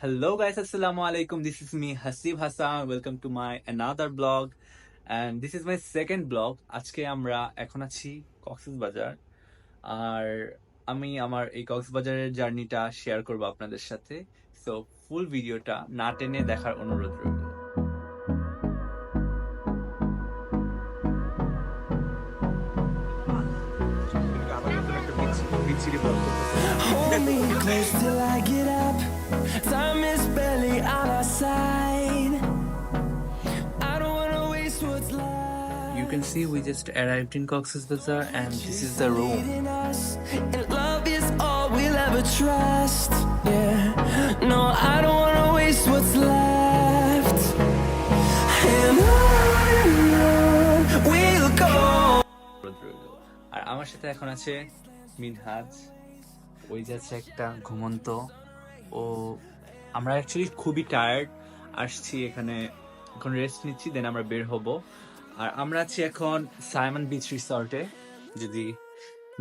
Hello guys, assalamu alaikum. This is me Hasib Hassan. Welcome to my another blog. And this is my second blog. আজকে আমরা এখন আছি কক্সবাজার আর আমি আমার এই কক্সবাজারের জার্নিটা শেয়ার করব আপনাদের সাথে সো ফুল ভিডিওটা না টেনে দেখার অনুরোধ রইল Hold me close till I get up. Time is barely on our side. I don't wanna waste what's left. You can see we just arrived in Cox's Bazaar and this is the room. And love is all we'll ever trust. Yeah, no, I don't wanna waste what's left. And on we'll go. আর আমার সাথে এখন আছে মিনহাজ ওই যাচ্ছে একটা ঘুমন্ত ও, আমরা actually খুবই টায়ার্ড আসছি এখানে, এখন রেস্ট নিচ্ছি দেন আমরা বের হব। আর আমরা আছি এখন সাইমন বিচ রিসর্টে যদি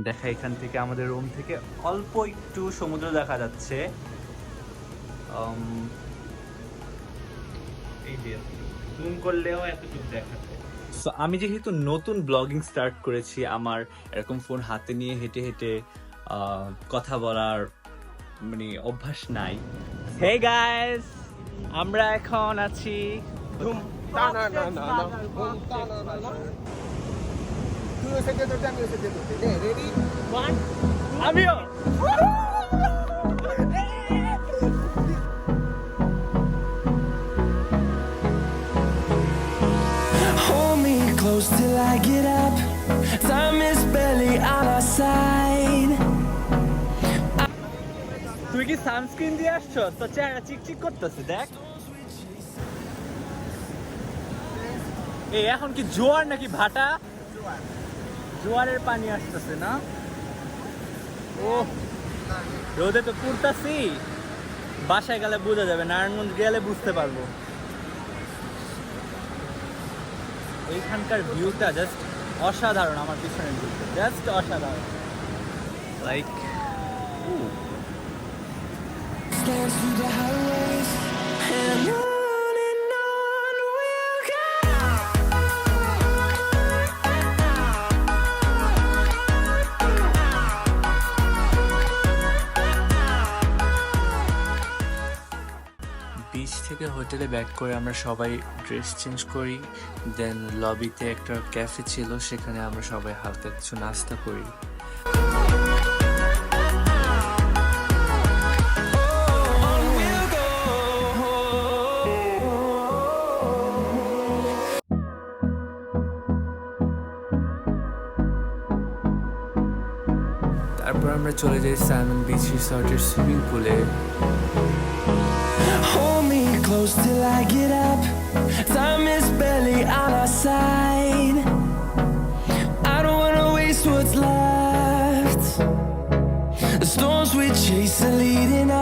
দেখা এখান থেকে আমাদের রুম থেকে, অল্প একটু সমুদ্র দেখা যাচ্ছে। জুম করলেও এতটুকু সো আমি যেহেতু নতুন ব্লগিং স্টার্ট করেছি, আমার এরকম ফোন হাতে নিয়ে হেঁটে হেঁটে কথা বলার মানে অভ্যাস নাই হে গাইস আমরা এখন আছি আমিও Hold me close till I get up. Time is barely on our side. তুই কি সানস্ক্রিন দিয়ে আসছো? তো চেহারা চিকচিক করতেছে, দেখ। এই, এখন কি জোয়ার নাকি ভাটা? জোয়ারের পানি আসতেছে না? ও রোদে তো পুরতাছি বাসায় গেলে বোঝা যাবে, নারায়ণগঞ্জ গেলে বুঝতে পারব। এইখানকার ভিউটা জাস্ট অসাধারণ আমার পিছনের ভিউটা জাস্ট অসাধারণ। লাইক বিচ থেকে হোটেলে ব্যাক করে আমরা সবাই ড্রেস চেঞ্জ করি দেন লবিতে একটা ক্যাফে ছিল, সেখানে আমরা সবাই হালকা কিছু নাস্তা করি। তারপর আমরা চলে যাই সাইমন বিচ রিসর্টের সুইমিং পুলে Hold me close till I get up. Time is barely on our side. I don't wanna waste what's left. The storms we chase are leading us,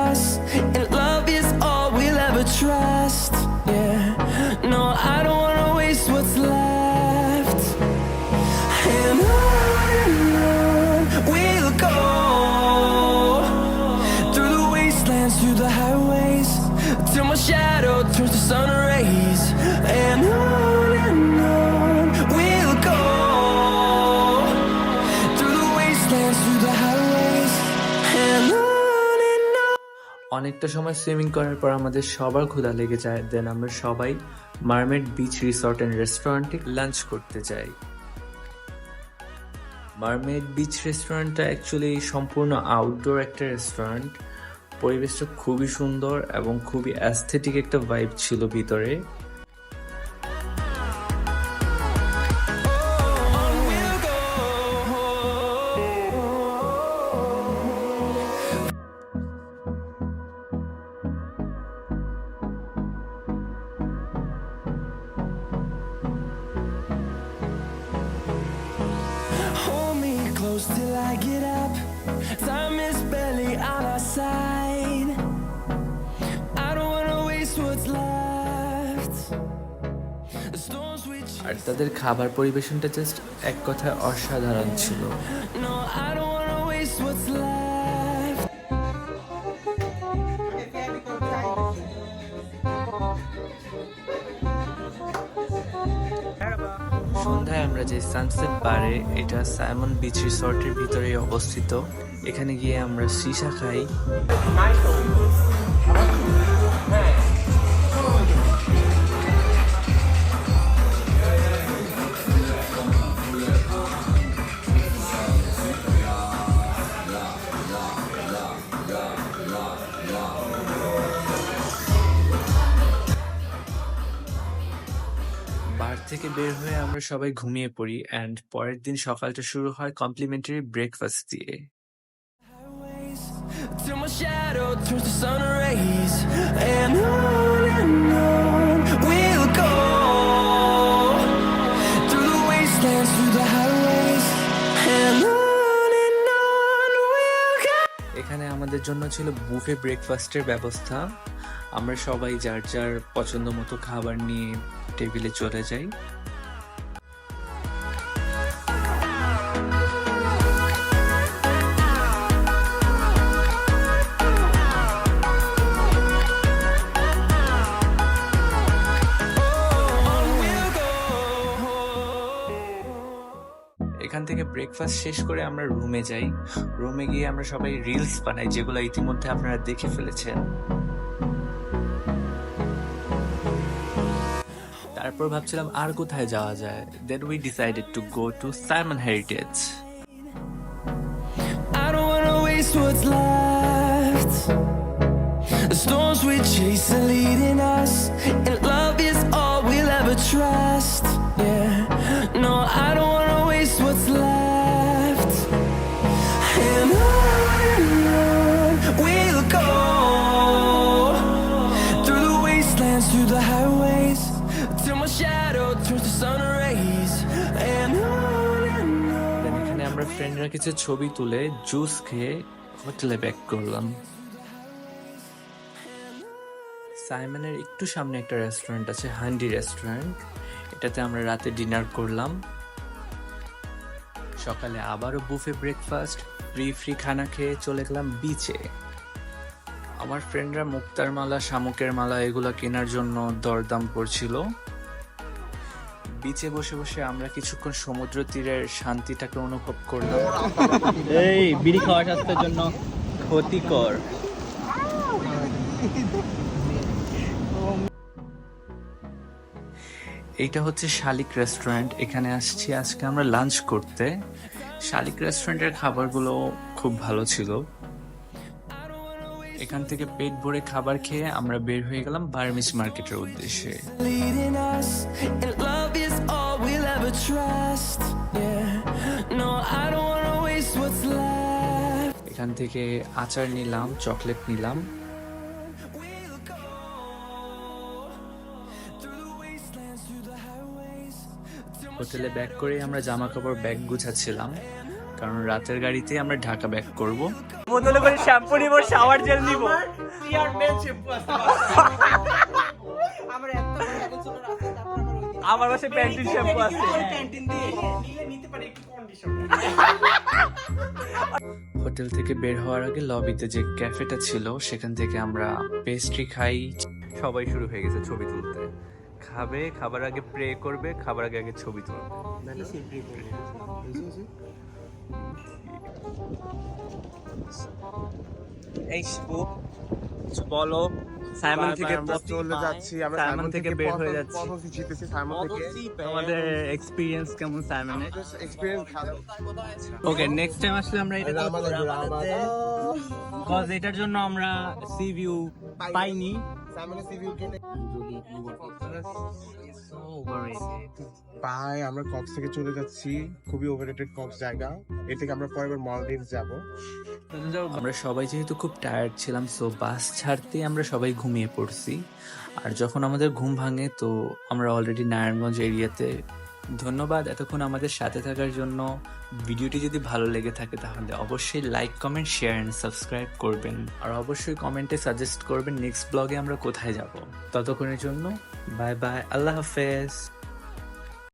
অনেকটা সময় সুইমিং করার পর আমাদের সবার ক্ষুধা লেগে যায়। দেন আমরা সবাই মারমেড বিচ রিসর্ট অ্যান্ড রেস্টুরেন্টে লাঞ্চ করতে যাই। মারমেড বিচ রেস্টুরেন্টটা অ্যাকচুয়ালি সম্পূর্ণ আউটডোর একটা রেস্টুরেন্ট পরিবেশটা খুবই সুন্দর এবং খুবই অ্যাস্থেটিক একটা ভাইব ছিল ভিতরে। Time is barely on our side. I don't wanna waste what's left. The storms we আর তাদের খাবার পরিবেশনটা জাস্ট এক কথা অসাধারণ ছিল No, I don't wanna waste what's left. সন্ধ্যায় আমরা যে সানসেট বারে এটা সাইমন বিচ রিসর্টের ভিতরে অবস্থিত এখানে গিয়ে আমরা সীসা খাই। বার থেকে বের হয়ে আমরা সবাই ঘুমিয়ে পড়ি অ্যান্ড পরের দিন সকালটা শুরু হয় কমপ্লিমেন্টারি ব্রেকফাস্ট দিয়ে। এখানে আমাদের জন্য ছিল বুফে ব্রেকফাস্টের ব্যবস্থা। আমরা সবাই যার যার পছন্দ মতো খাবার নিয়ে টেবিলে চলে যাই। ব্রেকফাস্ট শেষ করে আমরা রুমে যাই। রুমে গিয়ে আমরা সবাই রিলস বানাই, যেগুলো ইতিমধ্যে আপনারা দেখে ফেলেছেন। তারপর ভাবছিলাম আর কোথায় যাওয়া যায়। Then we decided to go to Sayeman heritage what's. The storms we chase are leading ফ্রেন্ডরা কিছু ছবি তুলে জুস খেয়ে হোটেলে ব্যাক করলাম। সাইমনের একটু সামনে একটা রেস্টুরেন্ট আছে হান্ডি রেস্টুরেন্ট এটাতে আমরা রাতে ডিনার করলাম। সকালে আবারও বুফে ব্রেকফাস্ট ফ্রি ফ্রি খানা খেয়ে চলে গেলাম বিচে আমার ফ্রেন্ডরা মুক্তার মালা, শামুকের মালা, এগুলো কেনার জন্য দরদাম করছিল। বিচে বসে বসে আমরা কিছুক্ষণ সমুদ্র তীরের শান্তিটাকে অনুভব করলাম। এই বিড়ি খাওয়া স্বাস্থ্যের জন্য ক্ষতিকর। এইটা হচ্ছে শালিক রেস্টুরেন্ট এখানে আসছি আজকে আমরা লাঞ্চ করতে। শালিক রেস্টুরেন্টের খাবারগুলো খুব ভালো ছিল। এখান থেকে পেট ভরে খাবার খেয়ে আমরা বের হয়ে গেলাম বার্মিস মার্কেটের উদ্দেশ্যে। Trust. Yeah, no, I don't wanna waste what's left. এখান থেকে আচার নিলাম চকলেট নিলাম। হোটেলে ব্যাক করে আমরা জামা কাপড় ব্যাগ গুছাচ্ছিলাম। কারণ রাতের গাড়িতে আমরা ঢাকা ব্যাক করব। বোতলে করে শ্যাম্পু নিব শাওয়ার জেল নিব। আমার আমার কাছে প্যান্টিন শ্যাম্পু আছে। আমার ক্যান্টিন দিয়ে। নিলে নিতে পারে একটু কন্ডিশন হোটেল থেকে বের হওয়ার আগে লবিতে যে ক্যাফেটা ছিল সেখান থেকে আমরা পেস্ট্রি খাই। সবাই শুরু হয়ে গেছে ছবি তুলতে। খাবে খাবার আগে প্রে করবে খাবার আগে আগে ছবি তুলবে। এই বলো। সাইমন থেকে আমরা চলে যাচ্ছি আমরা সাইমন থেকে বের হয়ে যাচ্ছি। জিতেছি সাইমন থেকে। আমাদের এক্সপিরিয়েন্স কেমন সাইমনের এক্সপেরিয়েন্স ভালো। ওকে নেক্সট টাইম আসলে আমরা এটা এটা আমাদের আমাদের কজ এটার জন্য আমরা সি ভিউ পাইনি। সাইমনের সিভিউ Overrated. বাই আমরা কক্স থেকে চলে যাচ্ছি। খুবই ওভাররেটেড কক্স জায়গা। এর থেকে আমরা পরের মলদ্বীপস যাব। আমরা সবাই যেহেতু খুব টায়ার্ড ছিলাম সো বাস ছাড়তেই আমরা সবাই ঘুমিয়ে পড়ছি। আর যখন আমাদের ঘুম ভাঙে তো আমরা অলরেডি নারায়ণগঞ্জ এরিয়াতে ধন্যবাদ এতক্ষণ আমাদের সাথে থাকার জন্য। ভিডিওটি যদি ভালো লেগে থাকে তাহলে অবশ্যই like comment share and subscribe করবেন। আর অবশ্যই কমেন্টে সাজেস্ট করবেন নেক্সট ব্লগে আমরা কোথায় যাব। ততক্ষণের জন্য বাই বাই আল্লাহ হাফেজ।